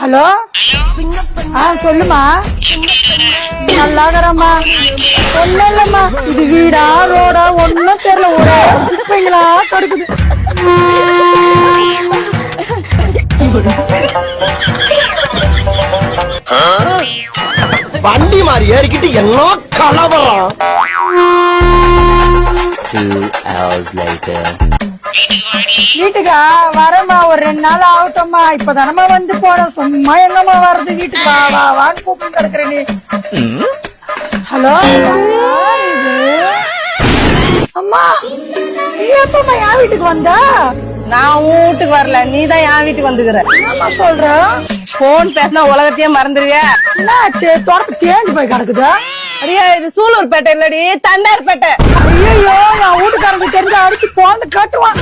Hello? ஆ சொல்லுமா. நல்லாகிறம்மா. ஒண்ணும் இல்லம்மா இது வீடா ரோடா ஒண்ணும் தெரியல. ஒரே குப்பைங்களா கிடக்குது. வண்டி மாதிரி ஏறிக்கிட்டு என்ன கலவரம்? Two hours later. வீட்டுக்கா வரேம்மா ஒரு ரெண்டு நாள் ஆகட்டும்மா. இப்பதானம்மா வந்து போறேன் சும்மா எங்கம்மா வர்றது வீட்டுக்கு? வா வா வான்னு கூப்பிட்டு கிடக்குற நீ. ஹலோ? அம்மா நீ எப்பம்மா என் வீட்டுக்கு வந்த? நான் வீட்டுக்கு வரல. நீ தான் என் வீட்டுக்கு வந்துக்கிற. சொல்ற? போன் பேசினா உலகத்தையே மறந்துடுவிய என்னாச்சு? தோட்டத்து தேஞ்சு போய் கிடக்குதா? அடியா இது சூலூர் பேட்டை இல்லடி தண்டார் பேட்டை. ஐயோ என் வீட்டுக்காரங்க தெரிஞ்சு அடிச்சு போந்து கட்டுவான்